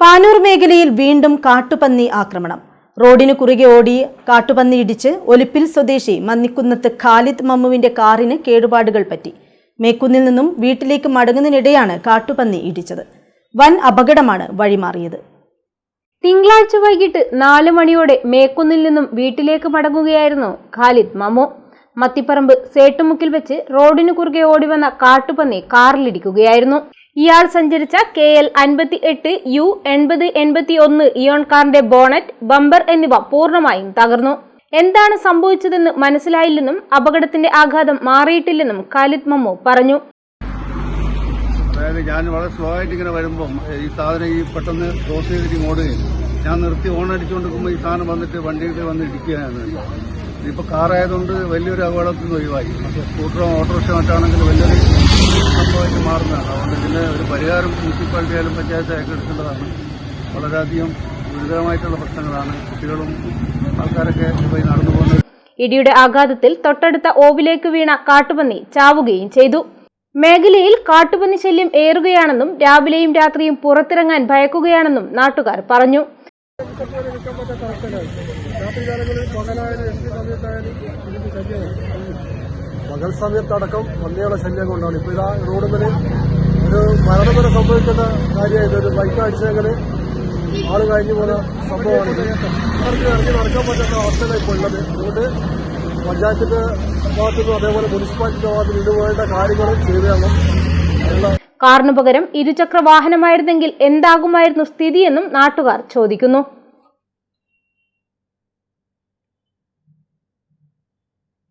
പാനൂർ മേഖലയിൽ വീണ്ടും കാട്ടുപന്നി ആക്രമണം. റോഡിന് കുറുകെ ഓടി കാട്ടുപന്നി ഇടിച്ച് ഒലിപ്പിൽ സ്വദേശി മന്നിക്കുന്നത്ത് ഖാലിദ് മമ്മുവിന്റെ കാറിന് കേടുപാടുകൾ പറ്റി. മേക്കുന്നിൽ നിന്നും വീട്ടിലേക്ക് മടങ്ങുന്നതിനിടെയാണ് കാട്ടുപന്നി ഇടിച്ചത്. വൻ അപകടമാണ് വഴിമാറിയത്. തിങ്കളാഴ്ച വൈകിട്ട് നാല് മണിയോടെ മേക്കുന്നിൽ നിന്നും വീട്ടിലേക്ക് മടങ്ങുകയായിരുന്നു ഖാലിദ് മമ്മു. മത്തിപ്പറമ്പ് സേട്ടുമുക്കിൽ വെച്ച് റോഡിന് കുറുകെ ഓടിവന്ന കാട്ടുപന്നി കാറിലിടിക്കുകയായിരുന്നു. ഇയാൾ സഞ്ചരിച്ച കെ എൽ അൻപത്തി എട്ട് യു എൺപത് എൺപത്തി ഒന്ന് ഇയോൺ കാറിന്റെ ബോണറ്റ് ബമ്പർ എന്നിവ പൂർണമായും തകർന്നു. എന്താണ് സംഭവിച്ചതെന്ന് മനസ്സിലായില്ലെന്നും അപകടത്തിന്റെ ആഘാതം മാറിയിട്ടില്ലെന്നും ഖാലിദ് മമ്മു പറഞ്ഞു. അതായത് ഞാൻ വളരെ സ്ലോ ആയിട്ട് ഇങ്ങനെ വരുമ്പം ഈ സാധനം ഈ പെട്ടെന്ന് ക്രോസ് ചെയ്തിട്ട് ഓടുകയും ഞാൻ നിർത്തി ഓൺ അടിച്ചുകൊണ്ടിരിക്കുമ്പോൾ ഈ സാധനം വന്നിട്ട് വണ്ടിയിട്ട് വന്ന് ഇടിക്കുകയാണ്. ഇതിപ്പോൾ കാറായതുകൊണ്ട് വലിയൊരു അപകടത്തിൽ നിന്ന് ഒഴിവായി. സ്കൂട്ടറോ ഓട്ടോറിക്ഷ മറ്റാണെങ്കിൽ വലിയൊരു പരിഹാരം മുനിസിപ്പാലിറ്റി ആയാലും പഞ്ചായത്തായാലും എടുക്കേണ്ടതാണ്. വളരെയധികം ഗുരുതരമായിട്ടുള്ള പ്രശ്നങ്ങളാണ് കുട്ടികളും ആൾക്കാരൊക്കെ ഇപ്പോൾ നടന്നു പോകുന്നത്. ഇടിയുടെ ആഘാതത്തിൽ തൊട്ടടുത്ത ഓവിലേക്ക് വീണ കാട്ടുപന്നി ചാവുകയും ചെയ്തു. മേഖലയിൽ കാട്ടുപന്നി ശല്യം ഏറുകയാണെന്നും രാവിലെയും രാത്രിയും പുറത്തിറങ്ങാൻ ഭയക്കുകയാണെന്നും നാട്ടുകാർ പറഞ്ഞു. പകൽ സമയത്തടക്കം പന്നിയുടെ ശല്യം കൊണ്ടാണ് ഇപ്പൊ ഇതാ റോഡ് മേലെ ഒരു മരണം വരെ സംഭവിക്കുന്ന കാര്യമായത് ഒരു ബൈക്ക് അടിച്ചെങ്കിൽ ആൾ കഴിഞ്ഞു പോകുന്ന സംഭവമാണ് ഇത്. അവർക്ക് ഇറങ്ങി നടക്കാൻ പറ്റാത്ത അവസ്ഥയിലാണ് ഇപ്പോൾ ഉള്ളത് അതുകൊണ്ട് പഞ്ചായത്തിന്റെ ഭാഗത്തുനിന്നും അതേപോലെ മുനിസിപ്പാലിറ്റിന്റെ ഭാഗത്തുനിന്നും ഇതുപോലുള്ള കാര്യങ്ങൾ ചെയ്തു കാറിനു പകരം ഇരുചക്ര വാഹനമായിരുന്നെങ്കിൽ എന്താകുമായിരുന്നു സ്ഥിതിയെന്നും നാട്ടുകാർ ചോദിക്കുന്നു.